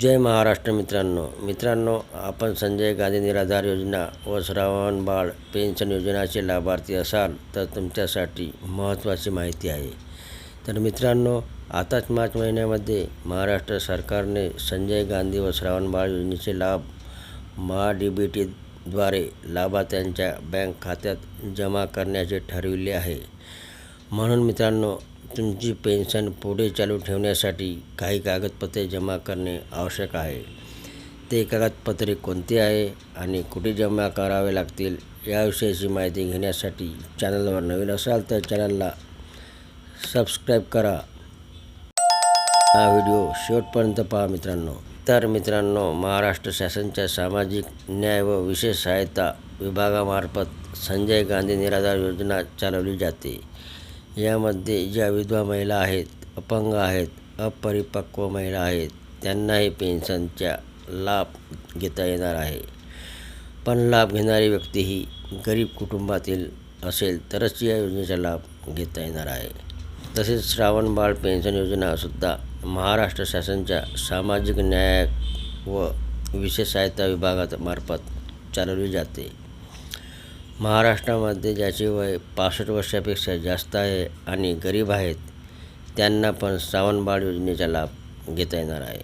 जय महाराष्ट्र मित्रांनो. मित्रांनो आपण संजय गांधी निराधार योजना व श्रावण बाळ पेन्शन योजनाचे लाभार्थी असाल तर तुमच्यासाठी महत्त्वाची माहिती आहे. तर मित्रांनो आताच मार्च महिन्यामध्ये महाराष्ट्र सरकारने संजय गांधी व श्रावण बाळ योजनेचे लाभ महा डी बी टीद्वारे लाभार्थ्यांच्या बँक खात्यात जमा करण्याचे ठरविले आहे. म्हणून मित्रांनो तुमची पेन्शन पुढे चालू ठेवण्यासाठी काही कागदपत्रे जमा करणे आवश्यक आहे. ते कागदपत्रे कोणते आहे आणि कुठे जमा करावे लागतील याविषयीची माहिती घेण्यासाठी चॅनलवर नवीन असाल तर चॅनलला सबस्क्राईब करा. हा व्हिडिओ शेवटपर्यंत पहा मित्रांनो. तर मित्रांनो महाराष्ट्र शासनच्या सामाजिक न्याय व विशेष सहायता विभागामार्फत संजय गांधी निराधार योजना चालवली जाते. यामध्ये ज्या विधवा महिला आहेत अपंग आहेत अपरिपक्व महिला आहेत त्यांनाही पेन्शनच्या लाभ घेता येणार आहे. पण लाभ घेणारी व्यक्ती ही गरीब कुटुंबातील असेल तरच या योजनेचा लाभ घेता येणार आहे. तसेच श्रावण बाळ पेन्शन योजनासुद्धा महाराष्ट्र शासनच्या सामाजिक न्याय व विशेष सहायता विभागामार्फत चालवली जाते. महाराष्ट्रामध्ये ज्याचे वय पासष्ट वर्षापेक्षा जास्त आहे आणि गरीब आहेत त्यांना पण श्रावणबाळ योजनेचा लाभ घेता येणार आहे.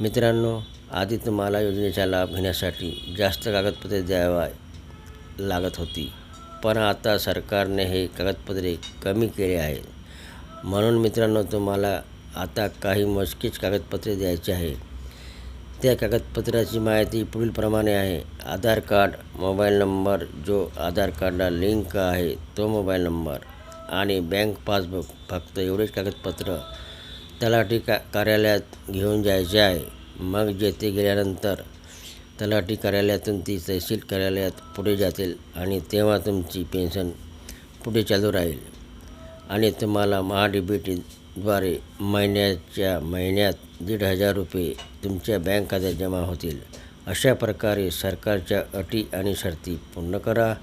मित्रांनो आधी तुम्हाला योजनेचा लाभ घेण्यासाठी जास्त कागदपत्रे द्यावा लागत होती पण आता सरकारने हे कागदपत्रे कमी केले आहेत. म्हणून मित्रांनो तुम्हाला आता काही मोजकीच कागदपत्रे द्यायची आहे त्या कागदपत्राची माहिती पुढीलप्रमाणे आहे. आधार कार्ड मोबाईल नंबर जो आधार कार्डला लिंक आहे तो मोबाईल नंबर आणि बँक पासबुक फक्त एवढेच कागदपत्र तलाठी का कार्यालयात घेऊन जायचे आहे. मग जेथे गेल्यानंतर तलाठी कार्यालयातून ती तहसील कार्यालयात पुढे जातील आणि तेव्हा तुमची पेन्शन पुढे चालू राहील. आणि तुम्हाला महा महिन्याच्या महिन्यात दीड हजार रुपये तुमच्या बँक खात्यात जमा होतील. अशा प्रकारे सरकारच्या अटी आणि शर्ती पूर्ण करा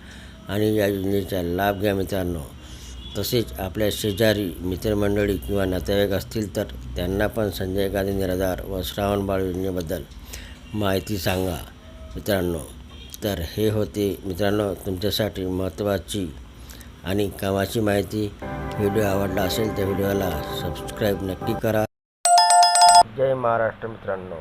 आणि या योजनेचा लाभ घ्या मित्रांनो. तसेच आपल्या शेजारी मित्रमंडळी किंवा नातेवाईक असतील तर त्यांना पण संजय गांधी निराधार व श्रावण बाळ योजनेबद्दल माहिती सांगा मित्रांनो. तर हे होते मित्रांनो तुमच्यासाठी महत्त्वाची आणि कामाची माहिती. व्हिडिओ आवडला असेल तर व्हिडिओला सबस्क्राईब नक्की करा. जय महाराष्ट्र मित्रांनो.